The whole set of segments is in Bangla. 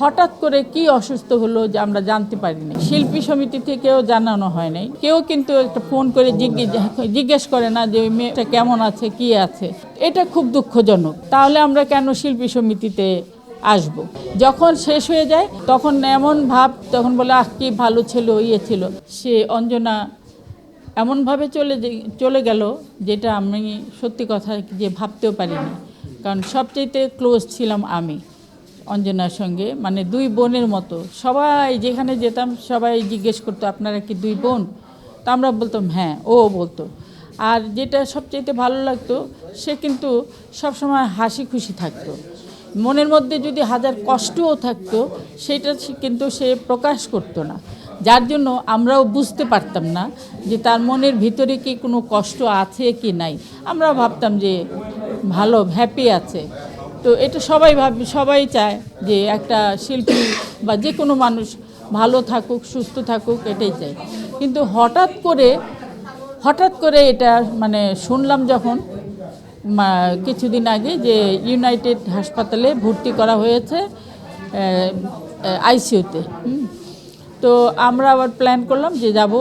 হঠাৎ করে কি অসুস্থ হলো যে আমরা জানতে পারিনি। শিল্পী সমিতি থেকেও জানানো হয় নাই। কেউ কিন্তু একটা ফোন করে জিজ্ঞেস করে না যে ওই মেয়েটা কেমন আছে, কি আছে। এটা খুব দুঃখজনক। তাহলে আমরা কেন শিল্পী সমিতিতে আসব? যখন শেষ হয়ে যায়, তখন এমন ভাব, তখন বলে, আহ, কি ভালো ছিল ইয়ে ছিল। সে অঞ্জনা এমনভাবে চলে চলে গেল যেটা আমি সত্যি কথা যে ভাবতেও পারিনি। কারণ সবচেয়ে ক্লোজ ছিলাম আমি। অঞ্জনার সঙ্গে মানে দুই বোনের মতো। সবাই যেখানে যেতাম, সবাই জিজ্ঞেস করতো, আপনারা কি দুই বোন? তা আমরা বলতাম হ্যাঁ। ও বলতো। আর যেটা সবচেয়ে ভালো লাগতো, সে কিন্তু সবসময় হাসি খুশি থাকতো। মনের মধ্যে যদি হাজার কষ্টও থাকতো, সেটা কিন্তু সে প্রকাশ করতো না। যার জন্য আমরাও বুঝতে পারতাম না যে তার মনের ভিতরে কি কোনো কষ্ট আছে কি নাই। আমরা ভাবতাম যে ভালো হ্যাপি আছে। তো এটা সবাই ভাবি, সবাই চায় যে একটা শিল্পী বা যে কোনো মানুষ ভালো থাকুক, সুস্থ থাকুক, এটাই চাই কিন্তু হঠাৎ করে হঠাৎ করে এটা মানে শুনলাম যখন কিছুদিন আগে যে ইউনাইটেড হাসপাতালে ভর্তি করা হয়েছে আইসিইউতে তো আমরা আবার প্ল্যান করলাম যে যাব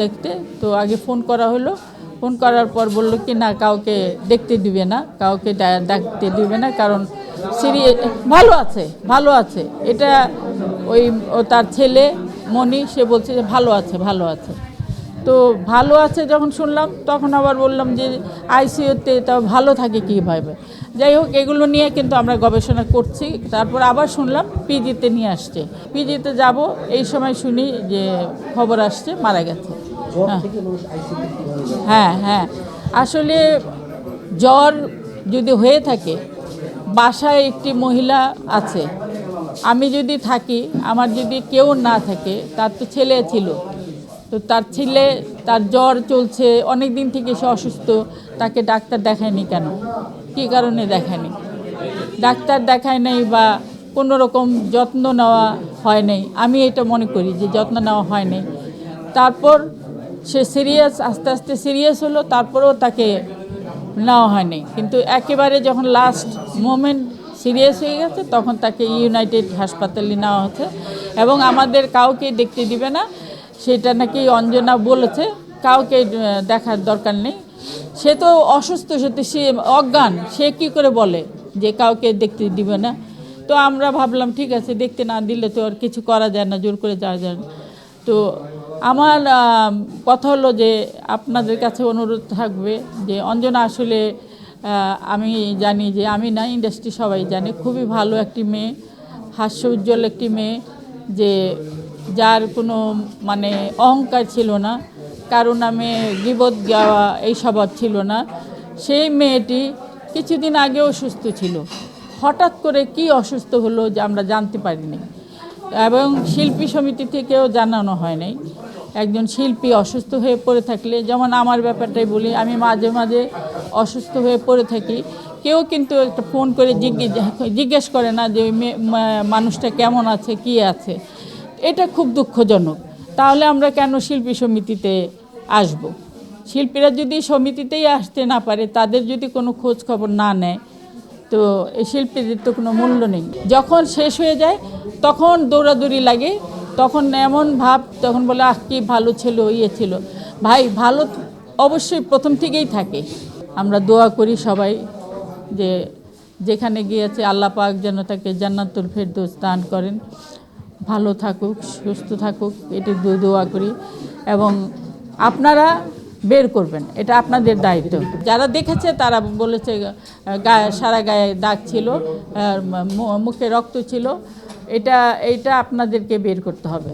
দেখতে। তো আগে ফোন করা হলো ফোন করার পর বলল কি, না, কাউকে দেখতে দিবে না, কাউকে ডাকতে দিবে না, কারণ সিরিয়ে ভালো আছে ভালো আছে। এটা ওই তার ছেলে মনি সে বলছে যে, ভালো আছে ভালো আছে। তো ভালো আছে যখন শুনলাম, তখন আবার বললাম যে আইসিইউতে তা ভালো থাকে কীভাবে যাই হোক, এগুলো নিয়ে কিন্তু আমরা গবেষণা করছি। তারপর আবার শুনলাম পিজিতে নিয়ে আসছে। পিজিতে যাব, এই সময় শুনি যে খবর আসছে, মারা গেছে। হ্যাঁ। হ্যাঁ হ্যাঁ। আসলে জ্বর যদি হয়ে থাকে বাসায় একটি মহিলা আছে আমি যদি থাকি আমার যদি কেউ না থাকে তার তো ছেলে ছিল তো তার ছেলে তার জ্বর চলছে অনেক দিন থেকে সে অসুস্থ তাকে ডাক্তার দেখায়নি কেন? কী কারণে দেখায়নি? ডাক্তার দেখায় নাই বা কোনো রকম যত্ন নেওয়া হয় নাই আমি এটা মনে করি যে যত্ন নেওয়া হয় নাই। তারপর সে সিরিয়াস, আস্তে আস্তে সিরিয়াস হলো, তারপরেও তাকে নেওয়া হয়নি। কিন্তু একেবারে যখন লাস্ট মোমেন্ট সিরিয়াস হয়ে গেছে, তখন তাকে ইউনাইটেড হাসপাতালে নেওয়া হচ্ছে। এবং আমাদের কাউকে দেখতে দিবে না, সেটা নাকি অঞ্জনা বলেছে, কাউকে দেখার দরকার নেই। সে তো অসুস্থ সত্যি সে অজ্ঞান, সে কি করে বলে যে কাউকে দেখতে দিবে না? তো আমরা ভাবলাম, ঠিক আছে, দেখতে না দিলে তো আর কিছু করা যায় না, জোর করে যাওয়া যায় না। তো আমার কথা হলো যে আপনাদের কাছে অনুরোধ থাকবে যে অঞ্জনা আসলে আমি জানি যে আমি না ইন্ডাস্ট্রি সবাই জানে, খুবই ভালো একটি মেয়ে, হাস্য উজ্জ্বল একটি মেয়ে, যে যার কোনো মানে অহংকার ছিল না, কারও নামে গিবত গাওয়া এই স্বভাব ছিল না, সেই মেয়েটি কিছুদিন আগেও সুস্থ ছিল। হঠাৎ করে কি অসুস্থ হলো যে আমরা জানতে পারিনি। এবং শিল্পী সমিতি থেকেও জানানো হয় নাই। একজন শিল্পী অসুস্থ হয়ে পড়ে থাকলে, যেমন আমার ব্যাপারটাই বলি, আমি মাঝে মাঝে অসুস্থ হয়ে পড়ে থাকি। কেউ কিন্তু একটা ফোন করে জিজ্ঞেস করে না যে মানুষটা কেমন আছে, কি আছে। এটা খুব দুঃখজনক। তাহলে আমরা কেন শিল্পী সমিতিতে আসব? শিল্পীরা যদি সমিতিতেই আসতে না পারে, তাদের যদি কোনো খোঁজ খবর না নেয়, তো এই শিল্পীদের তো কোনো মূল্য নেই। যখন শেষ হয়ে যায়, তখন দৌড়াদৌড়ি লাগে তখন এমন ভাব, তখন বলে, আহ, কি ভালো ছিল ইয়ে ছিল। ভাই, ভালো অবশ্যই প্রথম থেকেই থাকে। আমরা দোয়া করি সবাই যে যেখানে গিয়েছে আল্লাহ পাক যেন তাকে জান্নাতুল ফেরদৌস দান করেন। ভালো থাকুক, সুস্থ থাকুক, এটি দোয়া করি। এবং আপনারা বের করবেন, এটা আপনাদের দায়িত্ব। যারা দেখেছে, তারা বলেছে গায়ে সারা গায়ে দাগ ছিল মুখে রক্ত ছিল। এটা এটা আপনাদেরকে বের করতে হবে।